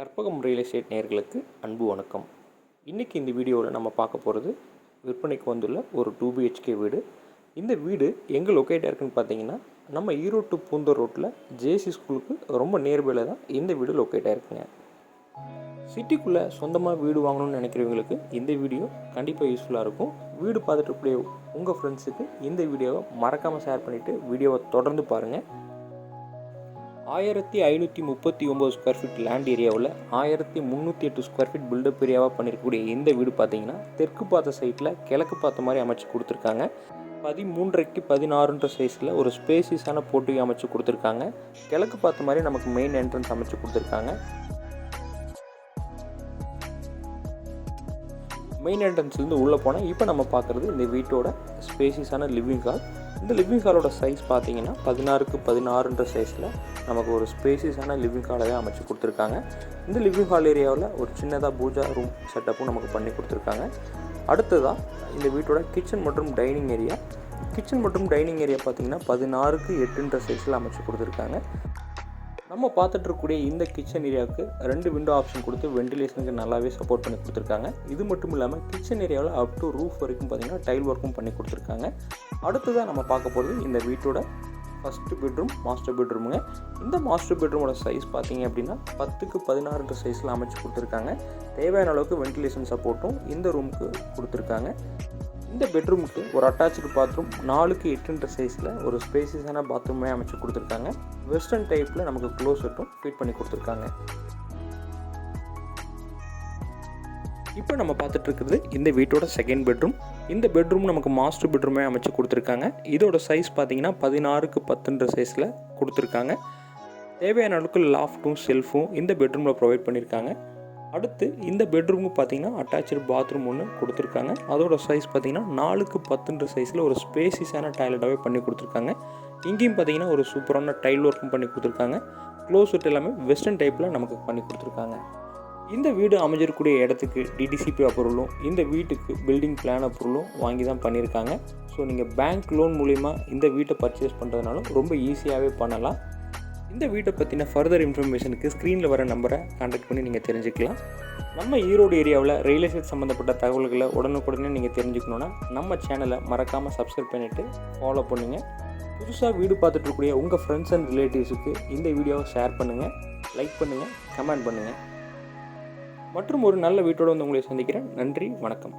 Karpagam real estate நேர்களுக்கு அன்பு வணக்கம். இன்றைக்கி இந்த வீடியோவில் நம்ம பார்க்க போகிறது விற்பனைக்கு வந்துள்ள ஒரு டூ பிஹெச்கே வீடு. இந்த வீடு எங்கே லொக்கேட் இருக்குன்னு பார்த்தீங்கன்னா நம்ம ஈரோடு to பூந்தூர் ரோட்டில் ஜேசி ஸ்கூலுக்கு ரொம்ப நியர்பையில் தான் இந்த வீடு லொக்கேட் இருக்குங்க. சிட்டிக்குள்ளே சொந்தமாக வீடு வாங்கணும்னு நினைக்கிறவங்களுக்கு இந்த வீடியோ கண்டிப்பாக யூஸ்ஃபுல்லாக இருக்கும். வீடு பார்த்துட்டு இருக்கக்கூடிய உங்கள் ஃப்ரெண்ட்ஸுக்கு இந்த வீடியோவை மறக்காமல் ஷேர் பண்ணிவிட்டு வீடியோவை தொடர்ந்து பாருங்கள் ஆயிரத்தி ஐநூற்றி முப்பத்தி ஒம்பது ஸ்கொயர் ஃபீட் லேண்ட் ஏரியாவில் ஆயிரத்தி முந்நூற்றி எட்டு ஸ்கொயர் ஃபீட் பில்டப் ஏரியாவாக பண்ணியிருக்கக்கூடிய இந்த வீடு பார்த்தீங்கன்னா தெற்கு பார்த்த சைட்டில் கிழக்கு பார்த்த மாதிரி அமைச்சு கொடுத்துருக்காங்க. பதிமூன்றரைக்கு பதினாறுன்ற சைஸில் ஒரு ஸ்பேசியஸான போட்டி அமைச்சு கொடுத்துருக்காங்க. கிழக்கு பார்த்த மாதிரி நமக்கு மெயின் என்ட்ரன்ஸ் அமைச்சு கொடுத்துருக்காங்க. மெயின் என்ட்ரன்ஸ்லேருந்து உள்ளே போனால் இப்போ நம்ம பார்க்குறது இந்த வீட்டோட ஸ்பேசியஸான லிவிங் ஹால் இந்த லிவிங் ஹாலோட சைஸ் பார்த்தீங்கன்னா பதினாறுக்கு பதினாறுன்ற சைஸில் நமக்கு ஒரு ஸ்பேசியஸான லிவிங் ஹாலாகவே அமைச்சு கொடுத்துருக்காங்க. இந்த லிவிங் ஹால் ஏரியாவில் ஒரு சின்னதாக பூஜா ரூம் செட்டப்பும் நமக்கு பண்ணி கொடுத்துருக்காங்க. அடுத்ததாக இந்த வீட்டோட கிச்சன் மற்றும் டைனிங் ஏரியா கிச்சன் மற்றும் டைனிங் ஏரியா பார்த்தீங்கன்னா பதினாறுக்கு எட்டுன்ற சைஸில் அமைச்சு கொடுத்துருக்காங்க. நம்ம பார்த்துட்ருக்கக்கூடிய இந்த கிச்சன் ஏரியாவுக்கு ரெண்டு விண்டோ ஆப்ஷன் கொடுத்து வென்டிலேஷனுக்கு நல்லாவே சப்போர்ட் பண்ணி கொடுத்துருக்காங்க. இது மட்டும் இல்லாமல் கிச்சன் ஏரியாவில் அப் டு ரூஃப் வரைக்கும் பார்த்தீங்கன்னா டைல் ஒர்க்கும் பண்ணி கொடுத்துருக்காங்க. அடுத்ததாக நம்ம பார்க்க போகிறது இந்த வீட்டோட ஃபஸ்ட்டு பெட்ரூம் மாஸ்டர் பெட்ரூமுங்க இந்த மாஸ்டர் பெட்ரூமோட சைஸ் பார்த்தீங்க அப்படின்னா பத்துக்கு பதினாறுன்ற சைஸில் அமைச்சு கொடுத்துருக்காங்க. தேவையான அளவுக்கு வென்டிலேஷன் சப்போர்ட்டும் இந்த ரூமுக்கு கொடுத்துருக்காங்க. இந்த பெட்ரூமுக்கு ஒரு அட்டாச்சு பாத்ரூம் நாலுக்கு எட்டுன்ற சைஸில் ஒரு ஸ்பேசியஸான பாத்ரூமே அமைச்சு கொடுத்துருக்காங்க. வெஸ்டர்ன் டைப்பில் நமக்கு க்ளோசட்டும் ஃபிட் பண்ணி கொடுத்துருக்காங்க. இப்போ நம்ம பார்த்துட்டு இருக்கிறது இந்த வீட்டோட செகண்ட் பெட்ரூம் இந்த பெட்ரூம் நமக்கு மாஸ்டர் பெட்ரூமே அமைச்சு கொடுத்துருக்காங்க. இதோட சைஸ் பார்த்தீங்கன்னா பதினாறுக்கு பத்துன்ற சைஸில் கொடுத்துருக்காங்க. தேவையான அளவுக்கு லாஃப்ட்டும் செல்ஃபும் இந்த பெட்ரூமில் ப்ரொவைட் பண்ணியிருக்காங்க அடுத்து இந்த பெட்ரூமுக்கு பார்த்தீங்கன்னா அட்டாச்சு பாத்ரூம் ஒன்று கொடுத்துருக்காங்க. அதோட சைஸ் பார்த்தீங்கன்னா நாலுக்கு பத்துன்ற சைஸில் ஒரு ஸ்பேசிஸான டாய்லெட்டாகவே பண்ணி கொடுத்துருக்காங்க. இங்கேயும் பார்த்தீங்கன்னா ஒரு சூப்பரான டைல் ஒர்க்கும் பண்ணி கொடுத்துருக்காங்க. க்ளோஸ்ட் எல்லாமே வெஸ்டர்ன் டைப்பில் நமக்கு பண்ணி கொடுத்துருக்காங்க. இந்த வீடு அமைஞ்சிருக்கூடிய இடத்துக்கு டிடிசிபி அப்ரூவலும் இந்த வீட்டுக்கு பில்டிங் பிளான் அப்ரூவலும் வாங்கி தான் பண்ணியிருக்காங்க. ஸோ நீங்கள் பேங்க் லோன் மூலிமா இந்த வீட்டை பர்ச்சேஸ் பண்ணுறதுனாலும் ரொம்ப ஈஸியாகவே பண்ணலாம். இந்த வீட்டை பற்றின ஃபர்தர் இன்ஃபர்மேஷனுக்கு ஸ்க்ரீனில் வர நம்பரை காண்டாக்ட் பண்ணி நீங்கள் தெரிஞ்சுக்கலாம். நம்ம ஈரோடு ஏரியாவில் ரியல் எஸ்டேட் சம்மந்தப்பட்ட தகவல்களை உடனுக்குடனே நீங்கள் தெரிஞ்சுக்கணுன்னா நம்ம சேனலை மறக்காமல் சப்ஸ்கிரைப் பண்ணிவிட்டு ஃபாலோ பண்ணுங்கள் புதுசாக வீடு பார்த்துட்டு இருக்கக்கூடிய உங்கள் ஃப்ரெண்ட்ஸ் அண்ட் ரிலேட்டிவ்ஸுக்கு இந்த வீடியோவை ஷேர் பண்ணுங்கள் லைக் பண்ணுங்கள் கமெண்ட் பண்ணுங்கள் மற்றும் ஒரு நல்ல வீட்டோடு வந்து உங்களை சந்திக்கிறேன். நன்றி வணக்கம்.